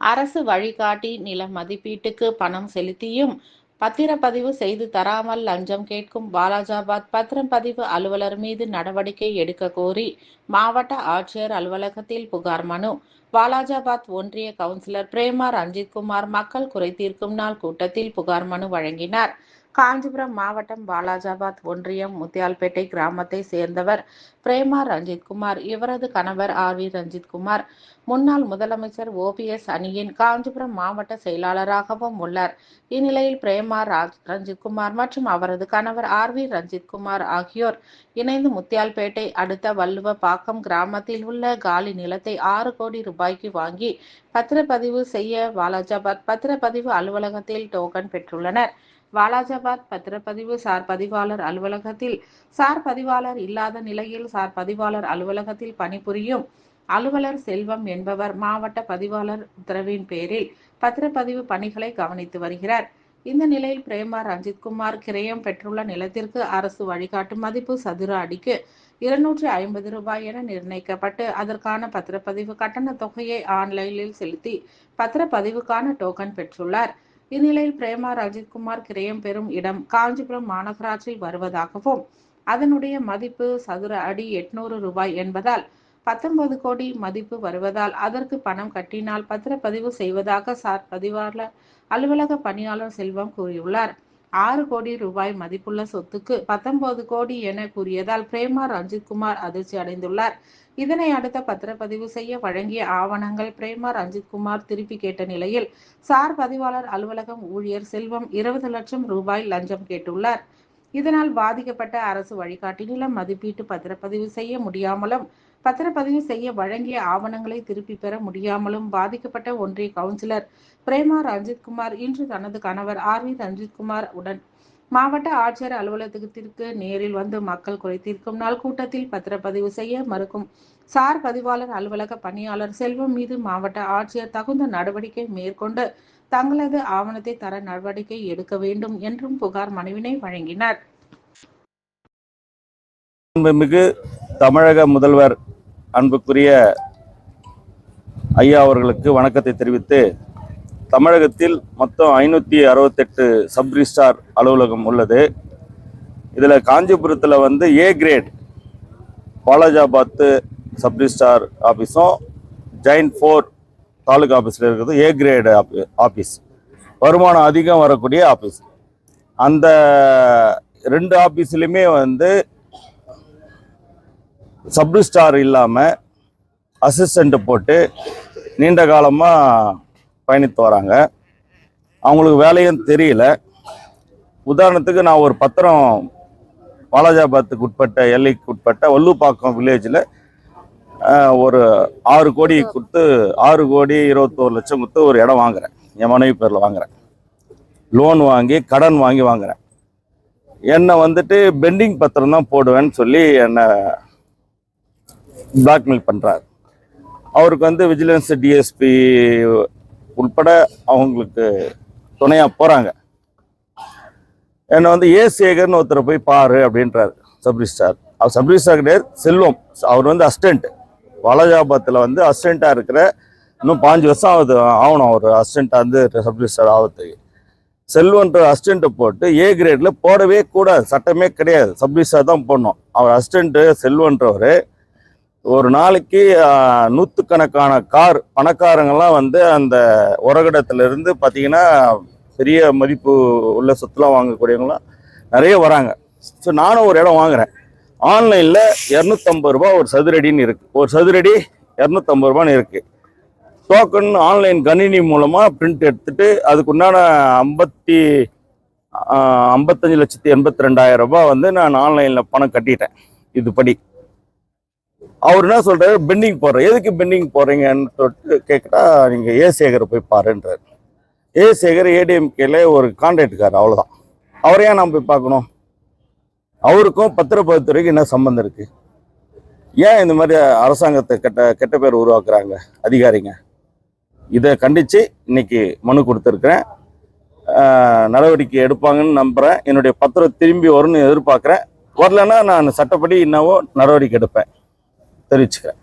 அரசு வழிகாட்டி நில மதிப்பீட்டுக்கு பணம் செலுத்தியும் பத்திரப்பதிவு செய்து தராமல் லஞ்சம் கேட்கும் வாலாஜாபாத் பத்திரப்பதிவு அலுவலர் மீது நடவடிக்கை எடுக்க கோரி மாவட்ட ஆட்சியர் அலுவலகத்தில் புகார் மனு. பாலாஜாபாத் ஒன்றிய கவுன்சிலர் பிரேமா ரஞ்சித்குமார் மக்கள் குறை தீர்க்கும் நாள் கூட்டத்தில் புகார் மனு வழங்கினார். காஞ்சிபுரம் மாவட்டம் பாலாஜாபாத் ஒன்றியம் முத்தியால்பேட்டை கிராமத்தை சேர்ந்தவர் பிரேமா ரஞ்சித்குமார். இவரது கணவர் ஆர் வி ரஞ்சித்குமார். முன்னாள் முதலமைச்சர் ஓபிஎஸ் அணியின் காஞ்சிபுரம் மாவட்ட செயலாளராகவும் உள்ளார். இந்நிலையில் பிரேமா ராஜ் ரஞ்சித்குமார் மற்றும் அவரது கணவர் ஆர் வி ரஞ்சித்குமார் ஆகியோர் இணைந்து முத்தியால்பேட்டை அடுத்த வள்ளுவ பாக்கம் கிராமத்தில் உள்ள காலி நிலத்தை ஆறு கோடி ரூபாய்க்கு வாங்கி பத்திரப்பதிவு செய்ய பாலாஜாபாத் பத்திரப்பதிவு அலுவலகத்தில் டோக்கன் பெற்றுள்ளனர். வாலாஜாபாத் பத்திரப்பதிவு சார் பதிவாளர் அலுவலகத்தில் சார் பதிவாளர் இல்லாத நிலையில் சார் பதிவாளர் அலுவலகத்தில் பணிபுரியும் அலுவலர் செல்வம் என்பவர் மாவட்ட பதிவாளர் உத்தரவின் பேரில் பத்திரப்பதிவு பணிகளை கவனித்து வருகிறார். இந்த நிலையில் பிரேமா ரஞ்சித்குமார் கிரயம் பெற்றுள்ள நிலத்திற்கு அரசு வழிகாட்டும் மதிப்பு சதுர அடிக்கு இருநூற்றி ஐம்பது ரூபாய் என நிர்ணயிக்கப்பட்டு அதற்கான பத்திரப்பதிவு கட்டண தொகையை ஆன்லைனில் செலுத்தி பத்திரப்பதிவுக்கான டோக்கன் பெற்றுள்ளார். இந்நிலையில் பிரேமா ரஜித்குமார் கிரயம் பெறும் இடம் காஞ்சிபுரம் மாநகராட்சியில் வருவதாகவும் அதனுடைய மதிப்பு சதுர அடி எட்நூறு ரூபாய் என்பதால் பத்தொன்பது கோடி மதிப்பு வருவதால் அதற்கு பணம் கட்டினால் பத்திரப்பதிவு செய்வதாக சார் பதிவாளர் அலுவலக பணியாளர் செல்வம் கூறியுள்ளார். ஆறு கோடி ரூபாய் மதிப்புள்ள சொத்துக்கு பத்தொன்பது கோடி என கூறியதால் பிரேமா ரஞ்சித்குமார் அதிர்ச்சி அடைந்துள்ளார். இதனை அடுத்த பத்திரப்பதிவு செய்ய வழங்கிய ஆவணங்கள் பிரேமா ரஞ்சித்குமார் திருப்பி கேட்ட நிலையில் சார் பதிவாளர் அலுவலகம் ஊழியர் செல்வம் இருபது லட்சம் ரூபாய் லஞ்சம் கேட்டுள்ளார். இதனால் பாதிக்கப்பட்ட அரசு வழிகாட்டி நிலம் மதிப்பீட்டு பத்திரப்பதிவு செய்ய முடியாமலும் பத்திரப்பதிவு செய்ய வழங்கிய ஆவணங்களை திருப்பி பெற முடியாமலும் பாதிக்கப்பட்ட ஒன்றிய கவுன்சிலர் பிரேமா ரஞ்சித்குமார் இன்று தனது கணவர் ஆர் வி ரஞ்சித்குமார் உடன் மாவட்ட ஆட்சியர் அலுவலகத்திற்கு நேரில் வந்து மக்கள் குறை தீர்க்கும் நாள் கூட்டத்தில் பத்திரப்பதிவு செய்ய மறுக்கும். சார் பதிவாளர் அலுவலக பணியாளர் செல்வம் மீது மாவட்ட ஆட்சியர் தகுந்த நடவடிக்கை மேற்கொண்டு தங்களது ஆவணத்தை தர நடவடிக்கை எடுக்க வேண்டும் என்றும் புகார் மனுவினை வழங்கினார். அன்புமிகு தமிழக முதல்வர் அன்புக்குரிய ஐயா அவர்களுக்கு வணக்கத்தை தெரிவித்து தமிழகத்தில் மொத்தம் ஐநூற்றி அறுபத்தெட்டு சப் ரிஜிஸ்டார் அலுவலகம் உள்ளது. இதில் காஞ்சிபுரத்தில் வந்து ஏ கிரேட் பாலாஜாபாத்து சப் ரிஜிஸ்டார் ஆஃபீஸும் ஜெயின் ஃபோர் தாலுகா ஆஃபீஸில் இருக்கிறது ஏ கிரேடு ஆஃபீஸ் வருமானம் அதிகம் வரக்கூடிய ஆஃபீஸ் அந்த ரெண்டு ஆஃபீஸ்லையுமே வந்து சப்ரிஸ்டார் இல்லாமல் அசிஸ்டண்ட்டு போட்டு நீண்ட காலமாக பயணித்து வராங்க. அவங்களுக்கு வேலையும் தெரியல. உதாரணத்துக்கு நான் ஒரு பத்திரம் வாலாஜாபாத்துக்கு உட்பட்ட எல்லைக்கு உட்பட்ட வல்லுப்பாக்கம் வில்லேஜில் ஒரு ஆறு கோடி கொடுத்து ஆறு கோடி இருபத்தோரு லட்சம் கொடுத்து ஒரு இடம் வாங்குறேன். என் மனைவி பேரில் வாங்குறேன். லோன் வாங்கி கடன் வாங்கி வாங்குறேன். என்னை வந்துட்டு பெண்டிங் பத்திரம் தான் போடுவேன்னு சொல்லி என்னை பிளாக்மெயில் பண்ணுறாரு அவருக்கு வந்து விஜிலன்ஸ் டிஎஸ்பி உட்பட அவங்களுக்கு துணையாக போகிறாங்க என்னை வந்து ஏ. சேகர்னு ஒருத்தரை போய் பாரு அப்படின்றார் சப்ரிஸ்டார். அவர் சப்ரிஸ்டார் கிடையாது செல்வம். அவர் வந்து அசிஸ்டண்ட் வாலாஜாபாத்தில் வந்து அசிஸ்டண்ட்டாக இருக்கிற இன்னும் பாஞ்சு வருஷம் ஆகுது ஆகணும் அவர் அசிஸ்டண்ட்டாக வந்து சப்ரிஸ்டார் ஆகிறதுக்கு செல்வன்ற அசிஸ்டண்ட்டை போட்டு ஏ கிரேடில் போடவே கூடாது சட்டமே கிடையாது. சப்ரிஸ்டார் தான் போடணும். அவர் அசிஸ்டண்ட்டு செல்வன்றவர். ஒரு நாளைக்கு நூற்றுக்கணக்கான கார் பணக்காரங்கள்லாம் வந்து அந்த உரகடத்துலேருந்து பார்த்தீங்கன்னா பெரிய மதிப்பு உள்ள சொத்துலாம் வாங்கக்கூடியவங்களாம் நிறைய வராங்க. ஸோ நானும் ஒரு இடம் வாங்குறேன். ஆன்லைனில் இரநூத்தம்பது ரூபா ஒரு சதுரடின்னு இருக்குது ஒரு சதுரடி இரநூத்தம்பது ரூபான்னு இருக்குது டோக்கன் ஆன்லைன் கணினி மூலமாக பிரிண்ட் எடுத்துட்டு அதுக்குண்டான ஐம்பத்தி ஐம்பத்தஞ்சு லட்சத்தி எண்பத்தி ரெண்டாயிரம் ரூபாய் வந்து நான் ஆன்லைனில் பணம் கட்டிட்டேன். இது படி அவர் என்ன சொல்கிறார் பெண்டிங் போடுறேன் எதுக்கு பெண்டிங் போடுறீங்கன்னு சொல்லிட்டு கேட்குறா நீங்கள் ஏ சேகரை போய் பாருன்றார். ஏ சேகர் ஏடிஎம்கேல ஒரு கான்ட்ராக்டுக்கார் அவ்வளோதான் அவரை ஏன் நான் போய் பார்க்கணும்? அவருக்கும் பத்திரப்பதித்துறைக்கு என்ன சம்மந்தம் இருக்குது ஏன் இந்த மாதிரி அரசாங்கத்தை கெட்ட கெட்ட பேர் உருவாக்குறாங்க அதிகாரிங்க? இதை கண்டித்து இன்னைக்கு மனு கொடுத்துருக்குறேன். நடவடிக்கை எடுப்பாங்கன்னு நம்புகிறேன் என்னுடைய பத்திரம் திரும்பி வரும்னு எதிர்பார்க்குறேன். வரலன்னா நான் சட்டப்படி என்னவோ நடவடிக்கை எடுப்பேன். தெரிவிச்சுக்கிறேன்